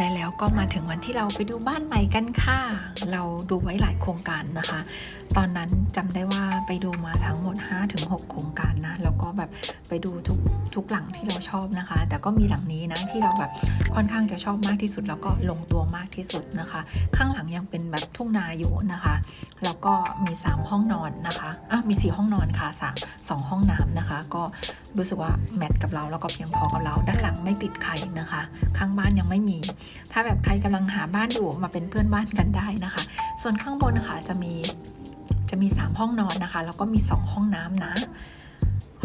และแล้วก็มาถึงวันที่เราไปดูบ้านใหม่กันค่ะ เราดูไว้หลายโครงการนะคะ ตอนนั้นจำได้ว่าไปดูมาทั้งหมด 5-6 โครงการนะ แล้วก็แบบไปดูทุกทุกหลังที่เราชอบนะคะ แต่ก็มีหลังนี้นะที่เราแบบค่อนข้างจะชอบมากที่สุด แล้วก็ลงตัวมากที่สุดนะคะ ข้างหลังยังเป็นแบบทุ่งนาอยู่นะคะ แล้วก็มี 3 ห้องนอนนะคะอะมี 4 ห้องนอนค่ะสามสองห้องน้ำนะคะ ก็รู้สึกว่าแมทกับเราแล้วก็เพียงพอกับเรา ด้านหลังไม่ติดใครนะคะ ข้างบ้านยังไม่มีถ้าแบบใครกำลังหาบ้านอยู่มาเป็นเพื่อนบ้านกันได้นะคะ ส่วนข้างบนนะคะจะมีจะมี 3 ห้องนอนนะคะ แล้วก็มี 2 ห้องน้ำนะ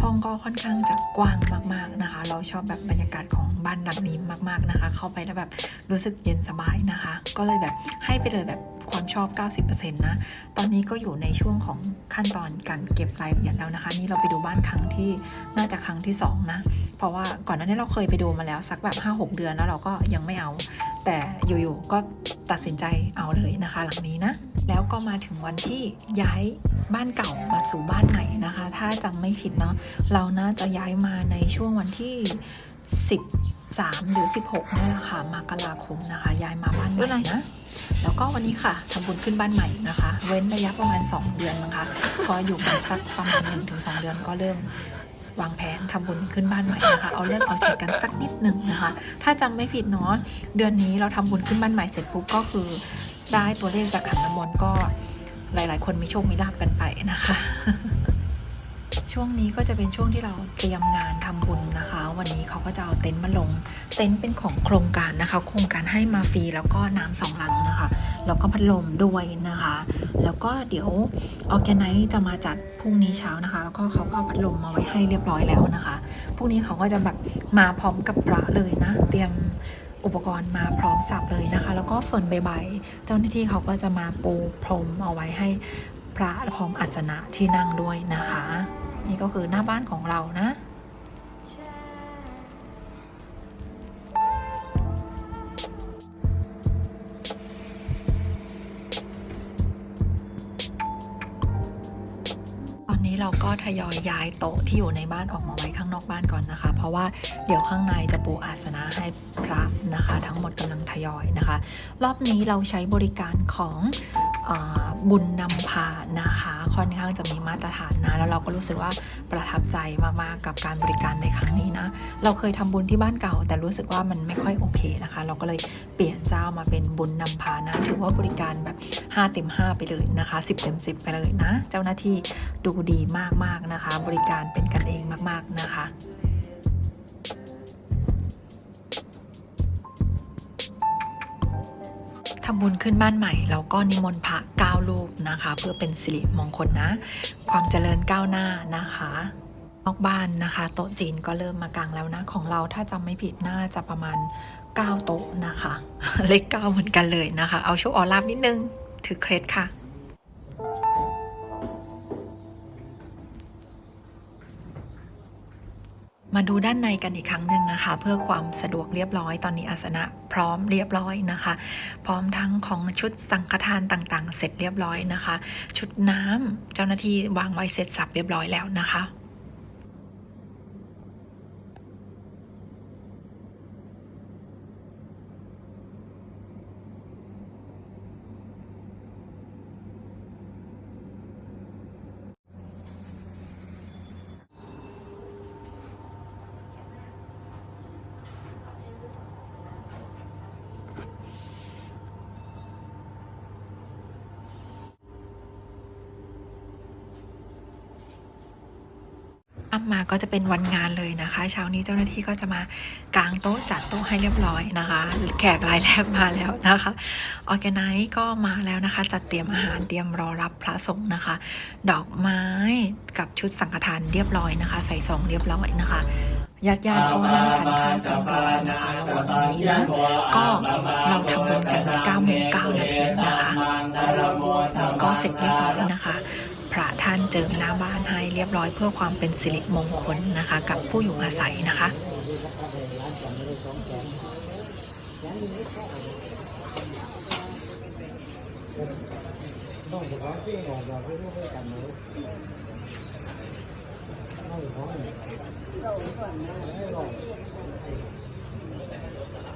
ห้องก็ค่อนข้างจะกว้างมากๆนะคะ เราชอบแบบบรรยากาศของบ้านหลังนี้มากๆนะคะ เข้าไปแล้วแบบรู้สึกเย็นสบายนะคะ ก็เลยแบบให้ไปเลยแบบ ชอบ 90%นะ ตอนนี้ก็อยู่ในช่วงของขั้นตอนการเก็บรายละเอียดแล้วนะคะ นี่เราไปดูบ้านครั้งที่น่าจะครั้งที่ 2 นะ เพราะว่าก่อนหน้านี้เราเคยไปดูมาแล้วสักแบบ 5-6 เดือนแล้วเราก็ยังไม่เอา แต่อยู่ๆก็ตัดสินใจเอาเลยนะคะ หลังนี้นะ แล้วก็มาถึงวันที่ย้ายบ้านเก่ามาสู่บ้านใหม่นะคะ ถ้าจำไม่ผิดเนาะเราน่าจะย้ายมาในช่วงวันที่13หรือ 16นี่แหละค่ะมกราคมนะคะ ย้ายมาบ้านใหม่นะ แล้วก็วันนี้ค่ะทำบุญขึ้นบ้านใหม่นะคะ เว้นระยะประมาณ 2 เดือนนะคะก็อยู่กันสักประมาณ1-2เดือนก็เริ่มวางแผนทำบุญขึ้นบ้านใหม่นะคะ เอาเลิกเอาเฉดกันสักนิดหนึ่งนะคะ ถ้าจำไม่ผิดเนาะเดือนนี้เราทำบุญขึ้นบ้านใหม่เสร็จปุ๊บก็คือได้ตัวเลขจากขันน้ำมนต์ก็หลาย ๆ คนมีโชคมีลาบกันไปนะคะ ช่วงนี้ก็จะเป็นช่วงที่เราเตรียมงานทำบุญนะคะ วันนี้เขาก็จะเอาเต็นท์มาลง เต็นท์เป็นของโครงการนะคะ โครงการให้มาฟรีแล้วก็น้ำสองลังนะคะ แล้วก็พัดลมด้วยนะคะ แล้วก็เดี๋ยวออแกไนซ์จะมาจัดพรุ่งนี้เช้านะคะ แล้วก็เขาก็เอาพัดลมมาไว้ให้เรียบร้อยแล้วนะคะพรุ่งนี้เขาก็จะแบบมาพร้อมกับพระเลยนะ เตรียมอุปกรณ์มาพร้อมสับเลยนะคะ แล้วก็ส่วนใบๆเจ้าหน้าที่เขาก็จะมาปูพรมเอาไว้ให้พระพร้อมอัสนะที่นั่งด้วยนะคะ นี่ก็คือหน้าบ้านของเรานะ ตอนนี้เราก็ทยอยย้ายโต๊ะที่อยู่ในบ้านออกมาไว้ข้างนอกบ้านก่อนนะคะ เพราะว่าเดี๋ยวข้างในจะปูอาสนะให้พระนะคะ ทั้งหมดกำลังทยอยนะคะ รอบนี้เราใช้บริการของ บุญนำพานะคะ ค่อนข้างจะมีมาตรฐานนะ แล้วเราก็รู้สึกว่าประทับใจมากๆกับการบริการในครั้งนี้นะ เราเคยทำบุญที่บ้านเก่า แต่รู้สึกว่ามันไม่ค่อยโอเคนะคะ เราก็เลยเปลี่ยนเจ้ามาเป็นบุญนำพานะถือว่าบริการแบบ 5 เต็ม 5 ไปเลยนะคะ 10 เต็ม 10 ไปเลยนะ เจ้าหน้าที่ดูดีมากๆนะคะ บริการเป็นกันเองมากๆนะคะ ทำบุญขึ้นบ้านใหม่แล้วก็นิมนต์พระเก้ารูปนะคะ เพื่อเป็นสิริมงคลนะ ความเจริญก้าวหน้านะคะนอกบ้านนะคะ โต๊ะจีนก็เริ่มมากางแล้วนะ ของเราถ้าจำไม่ผิดน่าจะประมาณ 9 โต๊ะนะคะ เลขเก้าเหมือนกันเลยนะคะ เอาโชคออลาบนิดนึงถือเคล็ดค่ะ มาดูด้านในกันอีกครั้งหนึ่งนะคะ เพื่อความสะดวกเรียบร้อยตอนนี้อาสนะพร้อมเรียบร้อยนะคะ พร้อมทั้งของชุดสังฆทานต่างๆ เสร็จเรียบร้อยนะคะ ชุดน้ำเจ้าหน้าที่วางไว้เสร็จสับเรียบร้อยแล้วนะคะ อัมาก็จะเป็นวันงานเลยนะคะ เช้านี้เจ้าหน้าที่ก็จะมากางโต๊ะจัดโต๊ะให้เรียบร้อยนะคะ แขกรายแรกมาแล้วนะคะออแกไนซ์ก็มาแล้วนะคะ จัดเตรียมอาหารเตรียมรอรับพระสงฆ์นะคะ ดอกไม้กับชุดสังฆทานเรียบร้อยนะคะ ใส่ซองเรียบร้อยนะคะญาติญาติก็นั่งทานข้าวกันรอนะคะระหว่างนี้นะก็เราทำบุญกัน9โมง9นาทีนะคะ ก็เสร็จเรียบร้อยนะคะ ท่านเจิมหน้าบ้านให้เรียบร้อยเพื่อความเป็นสิริมงคลนะคะ กับผู้อยู่อาศัยนะคะ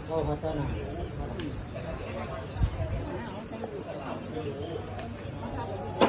เก็พัฒนาเขาเป็นของแ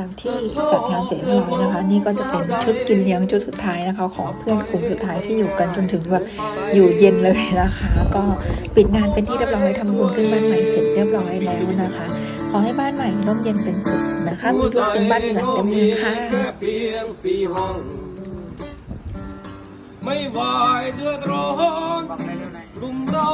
ลังที่จัดงานเสร็จเรียบร้อยนะคะ นี่ก็จะเป็นชุดกินเลี้ยงชุดสุดท้ายนะคะ ของเพื่อนกลุ่มสุดท้ายที่อยู่กันจนถึงแบบอยู่เย็นเลยนะคะ ก็ปิดงานเป็นที่เรียบร้อยทำบุญขึ้นบ้านใหม่เสร็จเรียบร้อยแล้วนะคะ ขอให้บ้านใหม่ร่มเย็นเป็นสุขนะคะมีลูกเป็นบ้านหลังเต็มมือค่ะแค่เพียงสี่ห้องไม่วายเดือดร้อนรุมเรา